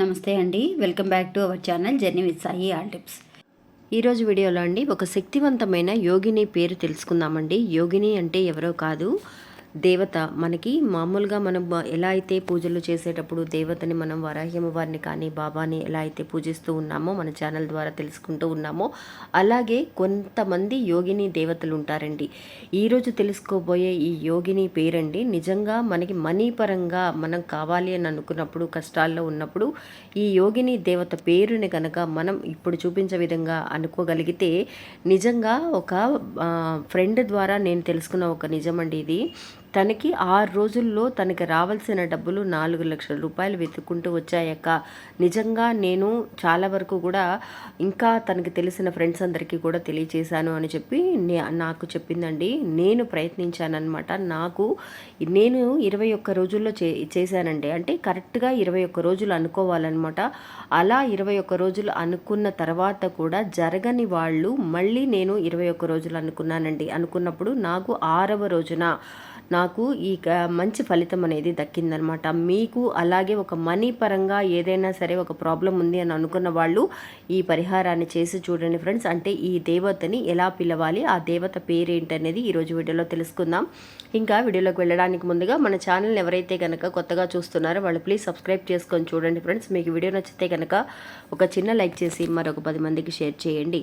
నమస్తే అండి. Welcome back to our channel journey with Sai all tips. ఈరోజు వీడియోలో అండి ఒక శక్తివంతమైన యోగిని పేరు తెలుసుకుందామండి. యోగిని అంటే ఎవరో కాదు దేవత మనకి మామూలుగా మనం ఎలా అయితే పూజలు చేసేటప్పుడు దేవతని మనం వరాహ్యము వారిని కానీ బాబాని ఎలా అయితే పూజిస్తూ ఉన్నామో మన ఛానల్ ద్వారా తెలుసుకుంటూ ఉన్నామో అలాగే కొంతమంది యోగిని దేవతలు ఉంటారండి. ఈరోజు తెలుసుకోబోయే ఈ యోగిని పేరండి. నిజంగా మనకి మనీ పరంగా మనం కావాలి అని అనుకున్నప్పుడు కష్టాల్లో ఉన్నప్పుడు ఈ యోగిని దేవత పేరుని కనుక మనం ఇప్పుడు చూపించే విధంగా అనుకోగలిగితే నిజంగా ఒక ఫ్రెండ్ ద్వారా నేను తెలుసుకున్న ఒక నిజమండి ఇది. తనకి ఆరు రోజుల్లో తనకి రావాల్సిన డబ్బులు నాలుగు లక్షల రూపాయలు వెతుక్కుంటూ వచ్చాయక్క. నిజంగా నేను చాలా వరకు కూడా ఇంకా తనకి తెలిసిన ఫ్రెండ్స్ అందరికీ కూడా తెలియచేశాను అని చెప్పి నాకు చెప్పిందండి. నేను ప్రయత్నించానమాట నాకు నేను ఇరవై ఒక్క రోజుల్లో చే చేశానండి. అంటే కరెక్ట్గా ఇరవై ఒక్క రోజులు అనుకోవాలన్నమాట. అలా ఇరవై ఒక్క రోజులు అనుకున్న తర్వాత కూడా జరగని వాళ్ళు మళ్ళీ నేను ఇరవై ఒక్క రోజులు అనుకున్నానండి. అనుకున్నప్పుడు నాకు ఆరవ రోజున నాకు ఈ మంచి ఫలితం అనేది దక్కిందనమాట. మీకు అలాగే ఒక మనీ పరంగా ఏదైనా సరే ఒక ప్రాబ్లం ఉంది అని అనుకున్న వాళ్ళు ఈ పరిహారాన్ని చేసి చూడండి ఫ్రెండ్స్. అంటే ఈ దేవతని ఎలా పిలవాలి ఆ దేవత పేరేంటనేది ఈరోజు వీడియోలో తెలుసుకుందాం. ఇంకా వీడియోలోకి వెళ్ళడానికి ముందుగా మన ఛానల్ని ఎవరైతే కనుక కొత్తగా చూస్తున్నారో వాళ్ళు ప్లీజ్ సబ్స్క్రైబ్ చేసుకొని చూడండి ఫ్రెండ్స్. మీకు వీడియో నచ్చితే కనుక ఒక చిన్న లైక్ చేసి మరొక పది మందికి షేర్ చేయండి.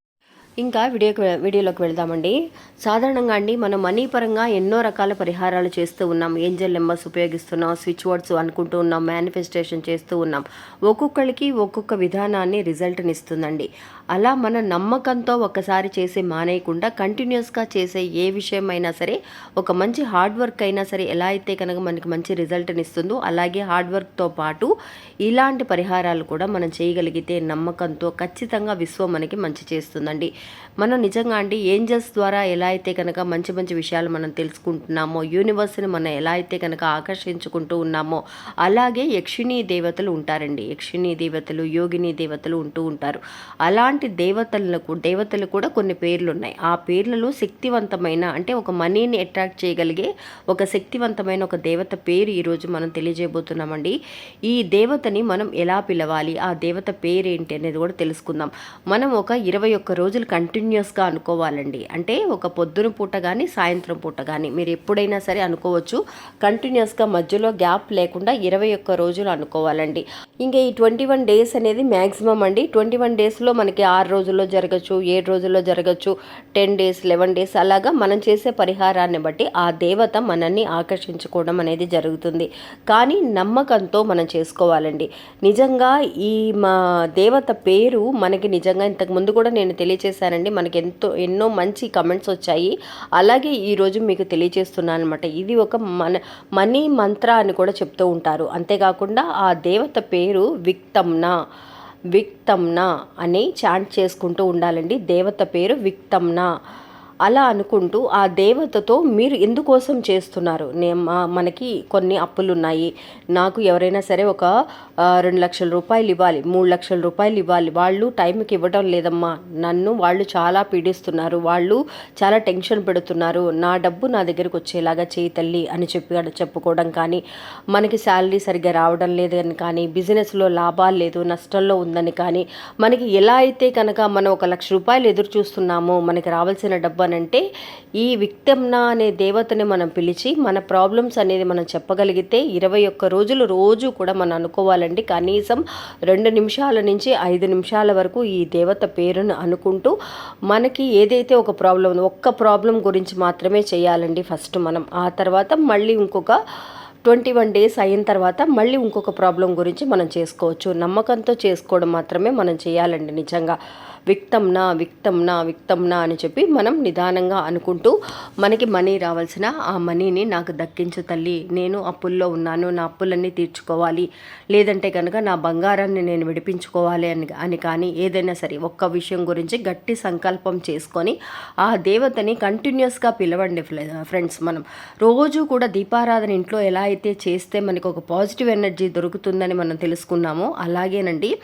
ఇంకా వీడియోకి వీడియోలోకి వెళ్దామండి. సాధారణంగా అండి మనం మనీ పరంగా ఎన్నో రకాల పరిహారాలు చేస్తూ ఉన్నాం. ఏంజల్ నెంబర్స్ ఉపయోగిస్తున్నాం స్విచ్ వర్డ్స్ అనుకుంటూ ఉన్నాం మేనిఫెస్టేషన్ చేస్తూ ఉన్నాం. ఒక్కొక్కరికి ఒక్కొక్క విధానాన్ని రిజల్ట్ని ఇస్తుందండి అలా మన నమ్మకంతో ఒక్కసారి చేసి మానేయకుండా కంటిన్యూస్గా చేసే ఏ విషయమైనా సరే ఒక మంచి హార్డ్ వర్క్ అయినా సరే ఎలా అయితే కనుక మనకి మంచి రిజల్ట్ని ఇస్తుందో అలాగే హార్డ్ వర్క్తో పాటు ఇలాంటి పరిహారాలు కూడా మనం చేయగలిగితే నమ్మకంతో ఖచ్చితంగా విశ్వం మనకి మంచి చేస్తుందండి. మనం నిజంగా అండి ఏంజల్స్ ద్వారా ఎలా అయితే కనుక మంచి మంచి విషయాలు మనం తెలుసుకుంటున్నామో యూనివర్స్ని మనం ఎలా అయితే కనుక ఆకర్షించుకుంటూ ఉన్నామో అలాగే యక్షిణీ దేవతలు ఉంటారండి. యక్షిణీ దేవతలు యోగిని దేవతలు ఉంటూ ఉంటారు. అలాంటి దేవతలకు దేవతలు కూడా కొన్ని పేర్లు ఉన్నాయి ఆ పేర్లలో శక్తివంతమైన అంటే ఒక మనీని అట్రాక్ట్ చేయగలిగే ఒక శక్తివంతమైన ఒక దేవత పేరు ఈరోజు మనం తెలియజేయబోతున్నామండి. ఈ దేవతని మనం ఎలా పిలవాలి? ఆ దేవత పేరేంటి అనేది కూడా తెలుసుకుందాం. మనం ఒక ఇరవై ఒక్క రోజులు కంటిన్యూస్గా అనుకోవాలండి. అంటే ఒక పొద్దున పూట కానీ సాయంత్రం పూట కానీ మీరు ఎప్పుడైనా సరే అనుకోవచ్చు. కంటిన్యూస్గా మధ్యలో గ్యాప్ లేకుండా ఇరవై ఒక్క రోజులు అనుకోవాలండి. ఇంకా ఈ ట్వంటీ వన్ డేస్ అనేది మ్యాక్సిమం అండి. ట్వంటీ వన్ డేస్లో మనకి ఆరు రోజుల్లో జరగచ్చు ఏడు రోజుల్లో జరగచ్చు టెన్ డేస్ లెవెన్ డేస్ అలాగా మనం చేసే పరిహారాన్ని బట్టి ఆ దేవత మనల్ని ఆకర్షించుకోవడం అనేది జరుగుతుంది. కానీ నమ్మకంతో మనం చేసుకోవాలండి. నిజంగా ఈ మా దేవత పేరు మనకి నిజంగా ఇంతకు ముందు కూడా నేను తెలియచేసాను చేశారండి. మనకి ఎంతో ఎన్నో మంచి కమెంట్స్ వచ్చాయి. అలాగే ఈరోజు మీకు తెలియజేస్తున్నాను అనమాట ఇది ఒక మన మనీ మంత్ర అని కూడా చెప్తూ ఉంటారు. అంతేకాకుండా ఆ దేవత పేరు విక్తమ్నా విక్తమ్నా అని చాంట్ చేసుకుంటూ ఉండాలండి. దేవత పేరు విక్తమ్నా. అలా అనుకుంటూ ఆ దేవతతో మీరు ఎందుకోసం చేస్తున్నారు? నే మనకి కొన్ని అప్పులు ఉన్నాయి నాకు ఎవరైనా సరే ఒక రెండు లక్షల రూపాయలు ఇవ్వాలి మూడు లక్షల రూపాయలు ఇవ్వాలి. వాళ్ళు టైంకి ఇవ్వడం లేదమ్మా. నన్ను వాళ్ళు చాలా పీడిస్తున్నారు. వాళ్ళు చాలా టెన్షన్ పెడుతున్నారు. నా డబ్బు నా దగ్గరకు వచ్చేలాగా చేయి తల్లి అని చెప్పి చెప్పుకోవడం కానీ మనకి శాలరీ సరిగ్గా రావడం లేదని కానీ బిజినెస్లో లాభాలు లేదు నష్టంలో ఉందని కానీ మనకి ఎలా అయితే కనుక మనం ఒక లక్ష రూపాయలు ఎదురు చూస్తున్నామో మనకి రావాల్సిన డబ్బు అంటే ఈ విక్తమ్న అనే దేవతని మనం పిలిచి మన ప్రాబ్లమ్స్ అనేది మనం చెప్పగలిగితే ఇరవై ఒక్క రోజులు రోజు కూడా మనం అనుకోవాలండి. కనీసం రెండు నిమిషాల నుంచి ఐదు నిమిషాల వరకు ఈ దేవత పేరును అనుకుంటూ మనకి ఏదైతే ఒక ప్రాబ్లం ఒక్క ప్రాబ్లం గురించి మాత్రమే చేయాలండి ఫస్ట్ మనం. ఆ తర్వాత మళ్ళీ ఇంకొక ట్వంటీ వన్ డేస్ అయిన తర్వాత మళ్ళీ ఇంకొక ప్రాబ్లం గురించి మనం చేసుకోవచ్చు. నమ్మకంతో చేసుకోవడం మాత్రమే మనం చేయాలండి నిజంగా. విక్తంనా విక్తంనా విక్తంనా అని చెప్పి మనం నిదానంగా అనుకుంటూ మనకి మనీ రావాల్సిన ఆ మనీని నాకు దక్కించు తల్లి. నేను అప్పుల్లో ఉన్నాను నా అప్పులన్నీ తీర్చుకోవాలి. లేదంటే కనుక నా బంగారాన్ని నేను విడిపించుకోవాలి అని అని కానీ ఏదైనా సరే ఒక్క విషయం గురించి గట్టి సంకల్పం చేసుకొని ఆ దేవతని కంటిన్యూస్గా పిలవండి ఫ్రెండ్స్ మనం. రోజు కూడా దీపారాధన ఇంట్లో ఎలా అయితే చేస్తే మనకు ఒక పాజిటివ్ ఎనర్జీ దొరుకుతుందని మనం తెలుసుకున్నామో అలాగేనండి.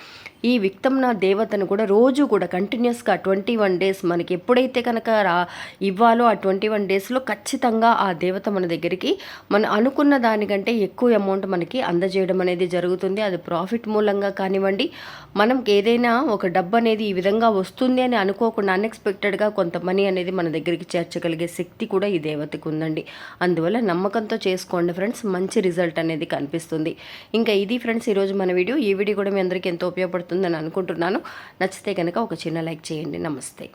ఈ విక్తంన దేవతను కూడా రోజు కూడా కంటిన్యూస్గా ట్వంటీ వన్ డేస్ మనకి ఎప్పుడైతే కనుక రా ఇవ్వాలో ఆ ట్వంటీ వన్ డేస్లో ఖచ్చితంగా ఆ దేవత మన దగ్గరికి మనం అనుకున్న దానికంటే ఎక్కువ అమౌంట్ మనకి అందజేయడం అనేది జరుగుతుంది. అది ప్రాఫిట్ మూలంగా కానివ్వండి. మనం ఏదైనా ఒక డబ్బు అనేది ఈ విధంగా వస్తుంది అని అనుకోకుండా అన్ఎక్స్పెక్టెడ్గా కొంత మనీ అనేది మన దగ్గరికి చేర్చగలిగే శక్తి కూడా ఈ దేవతకు ఉందండి. అందువల్ల నమ్మకంతో చేసుకోండి ఫ్రెండ్స్ మంచి రిజల్ట్ అనేది కనిపిస్తుంది. ఇంకా ఇది ఫ్రెండ్స్ ఈరోజు మన వీడియో ఈ వీడియో కూడా మీ అందరికీ ఎంతో ఉపయోగపడుతుందని అనుకుంటున్నాను. నచ్చితే కనుక ఒక చిన్న లైక్ చేయండి. నమస్తే.